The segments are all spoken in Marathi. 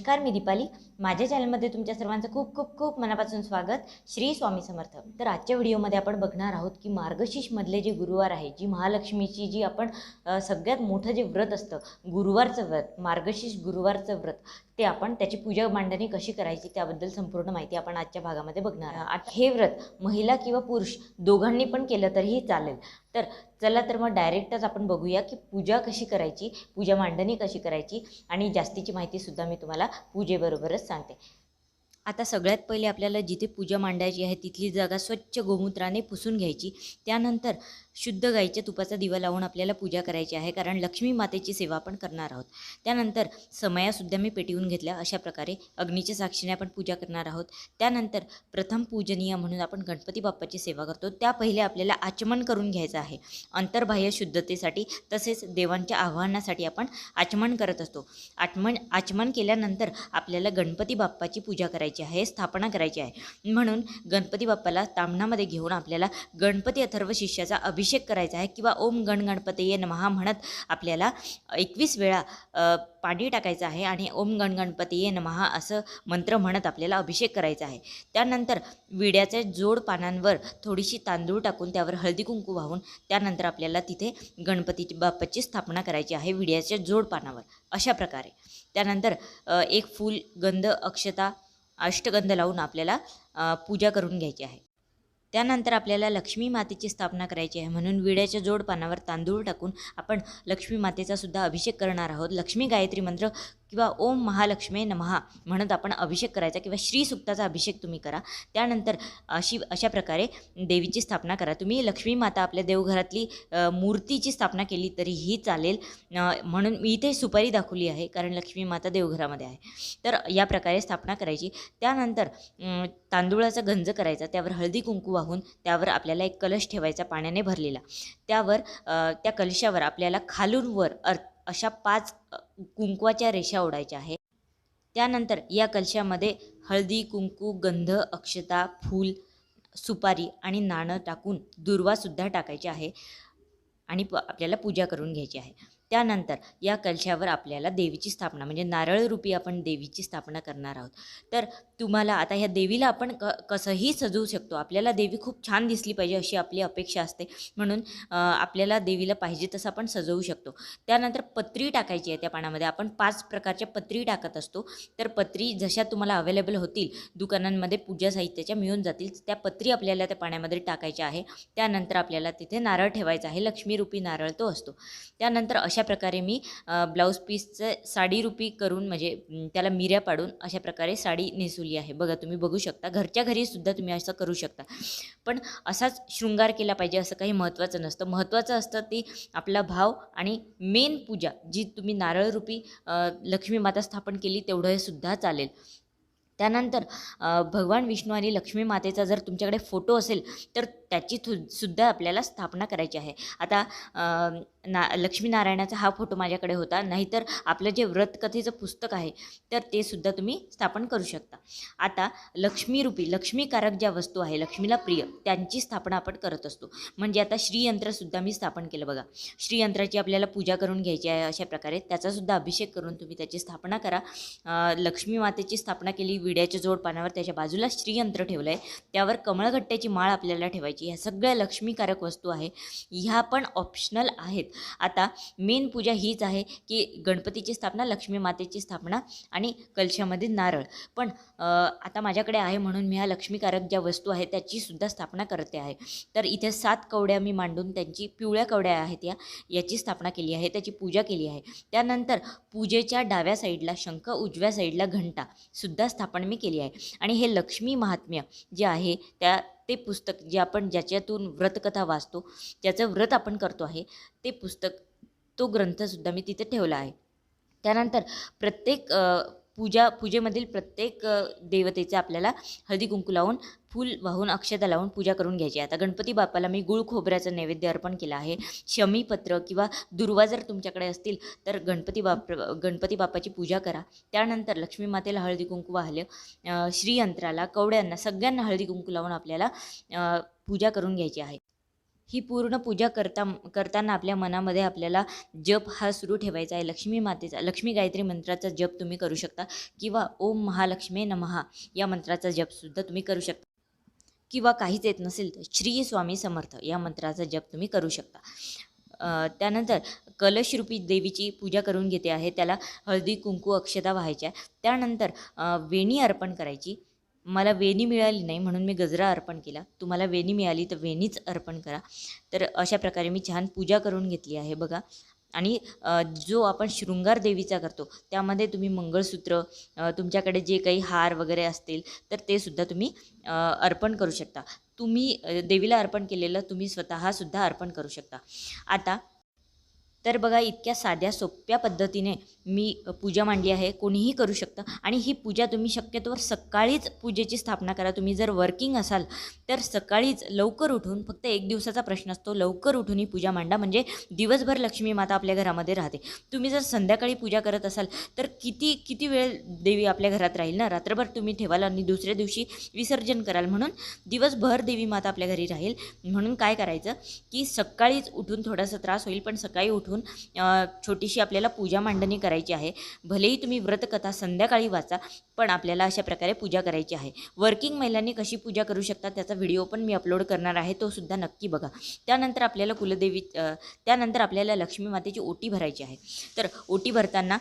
नमस्कार मी दीपाली. माझ्या चॅनलमध्ये तुमच्या सर्वांचं खूप खूप खूप मनापासून स्वागत. श्री स्वामी समर्थ. तर आजच्या व्हिडिओमध्ये आपण बघणार आहोत की मार्गशीर्षमधले जे गुरुवार आहे जी महालक्ष्मीची जी आपण सगळ्यात मोठं जे व्रत असतं गुरुवारचं व्रत मार्गशीर्ष गुरुवारचं व्रत ते आपण त्याची पूजा मांडणी कशी करायची त्याबद्दल संपूर्ण माहिती आपण आजच्या भागामध्ये बघणार आहोत. हे. व्रत महिला किंवा पुरुष दोघांनी पण केलं तरीही चालेल. तर चला तर मग डायरेक्टच आपण बघूया की पूजा कशी करायची पूजा मांडणी कशी करायची आणि जास्तीची माहितीसुद्धा मी तुम्हाला पूजेबरोबरच सांगते. आता सगळ्यात पहिले आपल्याला जिथे पूजा मांडायची आहे तिथली जागा स्वच्छ गोमूत्राने पुसून घ्यायची. त्यानंतर शुद्ध गाईच्या तुपाचा दिवा लावून आपल्याला पूजा करायची आहे कारण लक्ष्मी मातेची सेवा आपण करणार आहोत. त्यानंतर समयासुद्धा मी पेटवून घेतल्या अशा प्रकारे अग्नीच्या साक्षीने आपण पूजा करणार आहोत. त्यानंतर प्रथम पूजनीय म्हणून आपण गणपती बाप्पाची सेवा करतो. त्या पहिले आपल्याला आचमन करून घ्यायचं आहे. अंतर्बाह्य शुद्धतेसाठी तसेच देवांच्या आव्हानासाठी आपण आचमन करत असतो. आचमन आचमन केल्यानंतर आपल्याला गणपती बाप्पाची पूजा करायची आहे स्थापना करायची आहे. म्हणून गणपती बाप्पाला तामणामध्ये घेऊन आपल्याला गणपती अथर्व शिष्याचा अभिषेक करायचा आहे किंवा ओम गण गणपतये नमहा म्हणत आपल्याला एकवीस वेळा पाणी टाकायचं आहे आणि ओम गण गणपतीये नमहा असं मंत्र म्हणत आपल्याला अभिषेक करायचा आहे. त्यानंतर विड्याच्या जोड पानांवर थोडीशी तांदूळ टाकून त्यावर हळदी कुंकू वाहून त्यानंतर आपल्याला तिथे गणपती बाप्पाची स्थापना करायची आहे विड्याच्या जोड पानावर अशा प्रकारे. त्यानंतर एक फूल गंध अक्षता अष्टगंध लावून आपल्याला पूजा करून घ्यायची आहे. त्यानंतर आपल्याला लक्ष्मी मातेची स्थापना करायची आहे. म्हणून विड्याच्या जोड पानावर तांदूळ टाकून आपण लक्ष्मी मातेचा सुद्धा अभिषेक करणार आहोत. लक्ष्मी गायत्री मंत्र किंवा ओम महालक्ष्मी नमहा म्हणत आपण अभिषेक करायचा किंवा श्री सुक्ताचा अभिषेक तुम्ही करा. त्यानंतर अशी अशा प्रकारे देवीची स्थापना करा. तुम्ही लक्ष्मी माता आपल्या देवघरातली मूर्तीची स्थापना केली तरीही चालेल. म्हणून मी इथे सुपारी दाखवली आहे कारण लक्ष्मी माता देवघरामध्ये आहे. तर या प्रकारे स्थापना करायची. त्यानंतर तांदुळाचा तांदूळाचा गंज करायचा त्यावर हळदी कुंकू वाहून त्यावर आपल्याला एक कलश ठेवायचा पाण्याने भरलेला. त्यावर त्या कलशावर आपल्याला खालून वर अशा पाच कुंकवाच्या रेषा ओढायच्या आहे त्यानंतर या कलशामध्ये हळदी कुंकू गंध अक्षता फूल सुपारी आणि नाणं टाकून दुर्वासुद्धा टाकायचे आहे आणि प आपल्याला पूजा करून घ्यायची आहे. त्यानंतर या कलशावर आपल्याला देवीची स्थापना म्हणजे नारळरूपी आपण देवीची स्थापना करणार आहोत. तर तुम्हाला आता ह्या देवीला आपण क कसंही सजवू शकतो. आपल्याला देवी खूप छान दिसली पाहिजे अशी आपली अपेक्षा असते. म्हणून आपल्याला देवीला पाहिजे तसं आपण सजवू शकतो. त्यानंतर पत्री टाकायची आहे त्या पानामध्ये. आपण पाच प्रकारच्या पत्री टाकत असतो. तर पत्री जशा तुम्हाला अवेलेबल होतील दुकानांमध्ये पूजा साहित्याच्या मिळून जातील त्या पत्री आपल्याला त्या पाण्यामध्ये टाकायच्या आहे. त्यानंतर आपल्याला तिथे नारळ ठेवायचा आहे. लक्ष्मीरूपी नारळ तो असतो. त्यानंतर अशा अशा प्रकारे मी ब्लाऊज पीसचं साडीरूपी करून म्हणजे त्याला मिऱ्या पाडून अशा प्रकारे साडी नेसवली आहे. बघा तुम्ही बघू शकता. घरच्या घरी सुद्धा तुम्ही असं करू शकता. पण असाच शृंगार केला पाहिजे असं काही महत्त्वाचं नसतं. महत्त्वाचं असतं ती आपला भाव आणि मेन पूजा जी तुम्ही नारळरूपी लक्ष्मी माता स्थापन केली तेवढं सुद्धा चालेल. त्यानंतर भगवान विष्णू आणि लक्ष्मी मातेचा जर तुमच्याकडे फोटो असेल तर त्याची थु सुद्धा आपल्याला स्थापना करायची आहे. आता ना लक्ष्मीनारायणाचा हा फोटो माझ्याकडे होता. नाहीतर आपलं जे व्रतकथेचं पुस्तक आहे तर ते सुद्धा तुम्ही स्थापन करू शकता. आता लक्ष्मीरूपी लक्ष्मीकारक ज्या वस्तू आहे लक्ष्मीला प्रिय त्यांची स्थापना आपण करत असतो. म्हणजे आता श्रीयंत्रसुद्धा मी स्थापन केलं बघा. श्रीयंत्राची आपल्याला पूजा करून घ्यायची आहे अशा प्रकारे. त्याचासुद्धा अभिषेक करून तुम्ही त्याची स्थापना करा. लक्ष्मी मातेची स्थापना केली विड्याच्या जोड पानावर त्याच्या बाजूला श्रीयंत्र ठेवलं आहे त्यावर कमळगट्ट्याची माळ आपल्याला ठेवायची ह्या सगळ्या लक्ष्मीकारक वस्तू आहे. ह्या पण ऑप्शनल आहेत. आता मेन पूजा हीच आहे की गणपतीची स्थापना लक्ष्मी मातेची स्थापना आणि कलशामध्ये नारळ. पण आता माझ्याकडे आहे म्हणून मी ह्या लक्ष्मीकारक ज्या वस्तू आहेत त्याची सुद्धा स्थापना करते आहे. तर इथे सात कवड्या मी मांडून त्यांची पिवळ्या कवड्या आहेत या याची स्थापना केली आहे त्याची पूजा केली आहे. त्यानंतर पूजेच्या डाव्या साईडला शंख उजव्या साईडला घंटा सुद्धा स्थापन मी केली आहे. आणि हे लक्ष्मी महात्म्य जे आहे त्या ते पुस्तक जे आपण ज्याच्यातून व्रतकथा वाचतो ज्याचं व्रत आपण करतो आहे ते पुस्तक तो ग्रंथसुद्धा मी तिथे ठेवला आहे. त्यानंतर प्रत्येक पूजा पूजेमधील प्रत्येक देवतेचं आपल्याला हळदी कुंकू लावून फूल वाहून अक्षता लावून पूजा करून घ्यायची. आहे आता गणपती बाप्पाला मी गुळ खोबऱ्याचं नैवेद्य अर्पण केलं आहे. शमीपत्र किंवा दुर्वा जर तुमच्याकडे असतील तर गणपती बाप गणपती बाप्पाची पूजा करा. त्यानंतर लक्ष्मी मातेला हळदी कुंकू वाहलं श्रीयंत्राला कवड्यांना सगळ्यांना हळदी कुंकू लावून आपल्याला पूजा करून घ्यायची आहे. ही पूर्ण पूजा करता करताना आपल्या मनामध्ये आपल्याला जप हा सुरू ठेवायचा आहे. लक्ष्मी मातेचा लक्ष्मी गायत्री मंत्राचा जप तुम्ही करू शकता. किंवा ओम महालक्ष्मी नमहा या मंत्राचा जपसुद्धा तुम्ही करू शकता. किंवा काहीच येत नसेल तर श्री स्वामी समर्थ या मंत्राचा जप तुम्ही करू शकता. त्यानंतर कलशरूपी देवीची पूजा करून घेते आहे. त्याला हळदी कुंकू अक्षता व्हायच्या. त्यानंतर वेणी अर्पण करायची. मला वेणी मिळाली नाही म्हणून मी गजरा अर्पण केला. तुम्हाला वेणी मिळाली तर वेणीच अर्पण करा. तर अशा प्रकारे मी छान पूजा करून घेतली आहे बघा. आणि जो आपण शृंगार देवीचा करतो त्यामध्ये तुम्ही मंगळसूत्र तुमच्याकडे जे काही हार वगैरे असतील तर ते सुद्धा तुम्ही अर्पण करू शकता. तुम्ही देवीला अर्पण केलेलं तुम्ही स्वतःसुद्धा अर्पण करू शकता. आता तर बघा इतक्या साध्या सोप्या पद्धतीने मी पूजा मांडली आहे. कोणीही करू शकतं. आणि ही पूजा तुम्ही शक्यतोवर सकाळीच पूजेची स्थापना करा. तुम्ही जर वर्किंग असाल तर सकाळीच लवकर उठून फक्त एक दिवसाचा प्रश्न असतो लवकर उठून ही पूजा मांडा. म्हणजे दिवसभर लक्ष्मी माता आपल्या घरामध्ये राहते. तुम्ही जर संध्याकाळी पूजा करत असाल तर किती किती वेळ देवी आपल्या घरात राहील ना? रात्रभर तुम्ही ठेवाल आणि दुसऱ्या दिवशी विसर्जन कराल म्हणून दिवसभर देवी माता आपल्या घरी राहील. म्हणून काय करायचं की सकाळीच उठून थोडासा त्रास होईल पण सकाळी उठून उठून छोटीशी आपल्याला पूजा मांडणी करायची आहे. भलेही तुम्ही व्रतकथा संध्याकाळी वाचा पण आपल्याला अशा प्रकारे पूजा करायची आहे. वर्किंग महिलांनी कशी पूजा करू शकतात त्याचा व्हिडिओ पण मी अपलोड करणार आहे तो सुद्धा नक्की बघा. त्यानंतर आपल्याला कुलदेवी त्यानंतर आपल्याला लक्ष्मी मातेची ओटी भरायची आहे. तर ओटी भरताना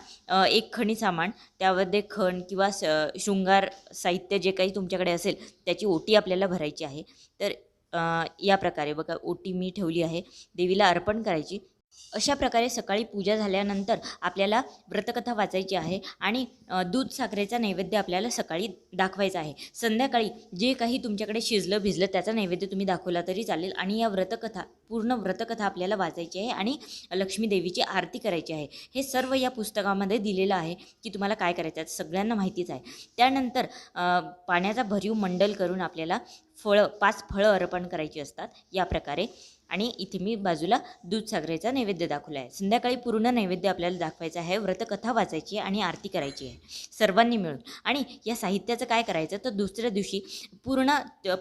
एक खणी सामान त्यामध्ये खण किंवा स शृंगार साहित्य जे काही तुमच्याकडे असेल त्याची ओटी आपल्याला भरायची आहे. तर या प्रकारे बघा ओटी मी ठेवली आहे. देवीला अर्पण करायची. अशा प्रकारे सकाळी पूजा झाल्यानंतर आपल्याला व्रतकथा वाचायची आहे आणि दूध साखरेचा नैवेद्य आपल्याला सकाळी दाखवायचा आहे. संध्याकाळी जे काही तुमच्याकडे शिजलं भिजलं त्याचा नैवेद्य तुम्ही दाखवला तरी चालेल आणि या व्रतकथा पूर्ण व्रतकथा आपल्याला वाचायची आहे आणि लक्ष्मी देवीची आरती करायची आहे. हे सर्व या पुस्तकामध्ये दिलेलं आहे की तुम्हाला काय करायचं आहे सगळ्यांना माहितीच आहे. त्यानंतर पाण्याचा भरीव मंडल करून आपल्याला फळं पाच फळं अर्पण करायची असतात. या प्रकारे आणि इथे मी बाजूला दूधसागरेचा नैवेद्य दाखवला आहे संध्याकाळी पूर्ण नैवेद्य आपल्याला दाखवायचा आहे. व्रतकथा वाचायची आहे आणि आरती करायची आहे. सर्वांनी मिळून. आणि या साहित्याचं काय करायचं? तर दुसऱ्या दिवशी पूर्ण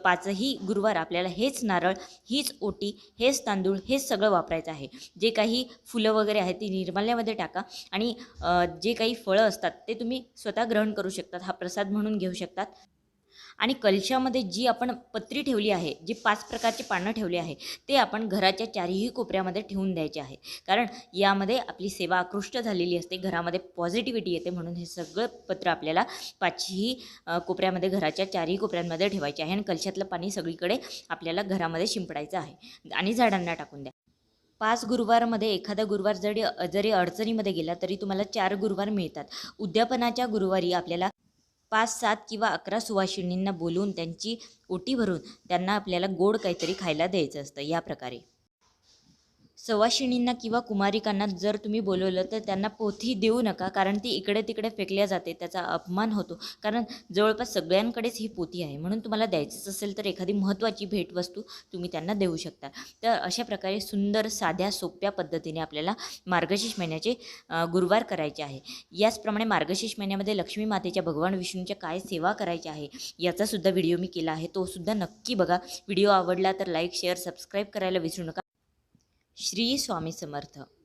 पाचही गुरुवार आपल्याला हेच नारळ हीच ओटी हेच तांदूळ हेच सगळं वापरायचं आहे. जे काही फुलं वगैरे आहेत ती निर्माल्यामध्ये टाका आणि जे काही फळं असतात ते तुम्ही स्वतः ग्रहण करू शकतात. हा प्रसाद म्हणून घेऊ शकतात. आणि कलशामध्ये जी आपण पत्री ठेवली आहे जी पाच प्रकारची पानं ठेवली आहे ते आपण घराच्या चारही कोपऱ्यामध्ये ठेवून द्यायचे आहे. कारण यामध्ये आपली सेवा आकृष्ट झालेली असते घरामध्ये पॉझिटिव्हिटी येते म्हणून हे सगळं पत्र आपल्याला पाचही कोपऱ्यामध्ये घराच्या चारही कोपऱ्यांमध्ये ठेवायचे आहे आणि कलशातलं पाणी सगळीकडे आपल्याला घरामध्ये शिंपडायचं आहे आणि झाडांना टाकून द्या. पाच गुरुवारमध्ये एखादा गुरुवार जरी जरी अडचणीमध्ये गेला तरी तुम्हाला चार गुरुवार मिळतात. उद्यापनाच्या गुरुवारी आपल्याला पाच सात किंवा अकरा सुवासिनींना बोलवून त्यांची ओटी भरून त्यांना आपल्याला गोड काहीतरी खायला द्यायचं असतं. या प्रकारे. सवाशिणींना किंवा कुमारिकांना जर तुम्ही बोलवलं तर त्यांना पोथी देऊ नका कारण ती इकडे तिकडे फेकल्या जाते त्याचा अपमान होतो. कारण जवळपास सगळ्यांकडेच ही पोथी आहे. म्हणून तुम्हाला द्यायचंच असेल तर एखादी महत्त्वाची भेटवस्तू तुम्ही त्यांना देऊ शकता. तर अशा प्रकारे सुंदर साध्या सोप्या पद्धतीने आपल्याला मार्गशीर्ष महिन्याचे गुरुवार करायचे आहे. याचप्रमाणे मार्गशीर्ष महिन्यामध्ये लक्ष्मी मातेच्या भगवान विष्णूच्या काय सेवा करायची आहे याचासुद्धा व्हिडिओ मी केला आहे. तोसुद्धा नक्की बघा. व्हिडिओ आवडला तर लाईक शेअर सबस्क्राईब करायला विसरू नका. श्री स्वामी समर्थ.